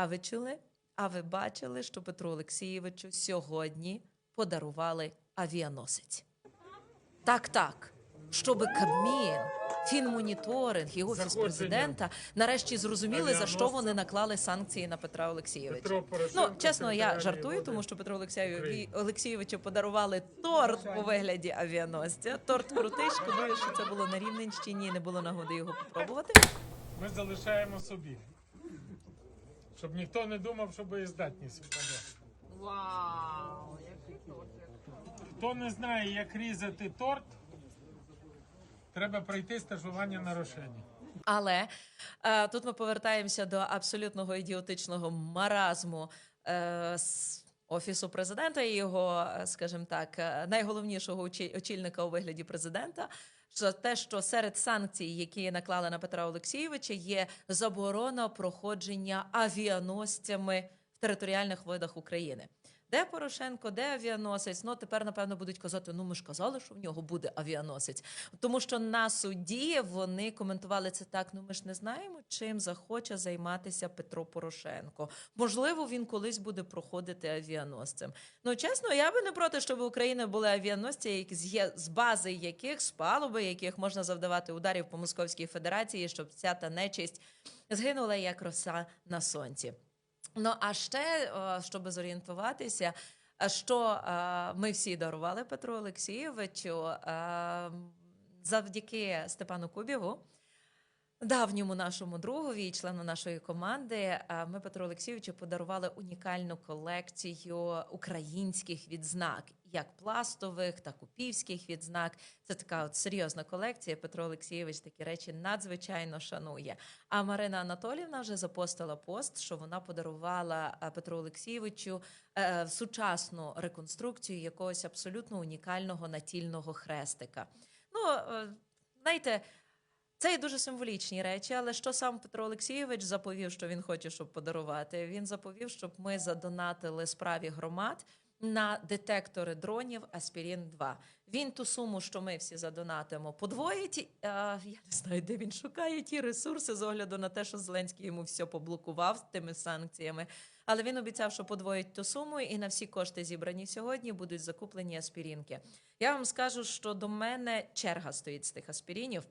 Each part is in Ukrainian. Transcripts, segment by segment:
А ви чули? А ви бачили, що Петру Олексійовичу сьогодні подарували авіаносець? Так, так. Щоб Кабмін, фінмоніторинг і офіс Заходження президента нарешті зрозуміли, за що вони наклали санкції на Петра Олексійовича. Петро Порошенко, Ну, чесно, я жартую, тому що Петру Олексію України. Олексійовичу подарували торт у вигляді авіаносця. Торт крутий, шкодую, що це було на Рівненщині, не було нагоди його попробувати. Ми залишаємо собі. Щоб ніхто не думав, що боєздатність впаде. Вау, який тортик. Хто не знає, як різати торт, треба пройти стажування на рошені. Але е, тут ми повертаємося до абсолютного ідіотичного маразму е, з офісу президента і його, е, скажімо так, е, найголовнішого очільника у вигляді президента. Що те, що серед санкцій, які наклали на Петра Олексійовича, є заборона проходження авіаносцями територіальних водах України. Де Порошенко, де авіаносець? Ну тепер напевно будуть казати: ну ми ж казали, що в нього буде авіаносець. Тому що на суді вони коментували це так: ну ми ж не знаємо, чим захоче займатися Петро Порошенко. Можливо, він колись буде проходити авіаносцем. Ну чесно, я би не проти, щоб в Україні були авіаносці, з бази яких з палуби, яких можна завдавати ударів по Московській Федерації, щоб вся та нечисть згинула як роса на сонці. Ну а ще, щоб зорієнтуватися, що е, ми всі дарували Петру Олексійовичу е, завдяки Степану Кубєву, давньому нашому другові і члену нашої команди. е, Ми Петру Олексійовичу подарували унікальну колекцію українських відзнак, як пластових, так упівських відзнак. Це така от серйозна колекція. Петро Олексійович такі речі надзвичайно шанує. А Марина Анатолівна вже запостила пост, що вона подарувала е, Петру Олексійовичу е, сучасну реконструкцію якогось абсолютно унікального натільного хрестика. Ну, знаєте, це є дуже символічні речі, але що сам Петро Олексійович заповів, що він хоче, щоб подарувати? Він заповів, щоб ми задонатили справі громад на детектори дронів Аспірін 2 Він ту суму, що ми всі задонатимо, подвоїть. Я не знаю, де він шукає ті ресурси з огляду на те, що Зеленський йому все поблокував тими санкціями. Але він обіцяв, що подвоїть ту суму, і на всі кошти зібрані сьогодні будуть закуплені аспірінки. Я вам скажу, що до мене черга стоїть з тих аспірінів.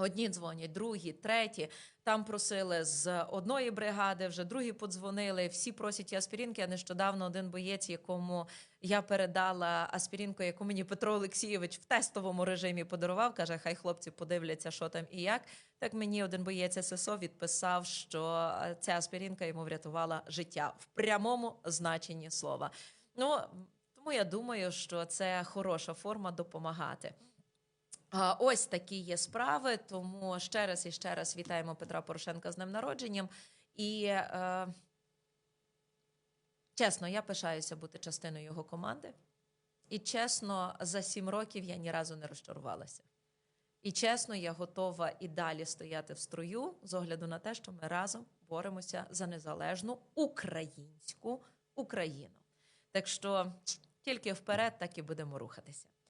Одні дзвонять, другі, треті. Там просили з одної бригади, вже другі подзвонили. Всі просять аспірінки. А нещодавно один боєць, якому я передала аспірінку, яку мені Петро Олексійович в тестовому режимі подарував. каже: хай хлопці подивляться, що там і як. Так мені один боєць ССО відписав, що е, ця аспірінка йому врятувала життя в прямому значенні слова. Ну тому я думаю, що це хороша форма допомагати. А, Ось такі є справи. Тому ще раз і ще раз вітаємо Петра Порошенка з днем народженням. І е, чесно, я пишаюся бути частиною його команди. І чесно, за сім років я ні разу не розчарувалася. І чесно, я готова і далі стояти в строю з огляду на те, що ми разом боремося за незалежну українську Україну. Так що тільки вперед, так і будемо рухатися.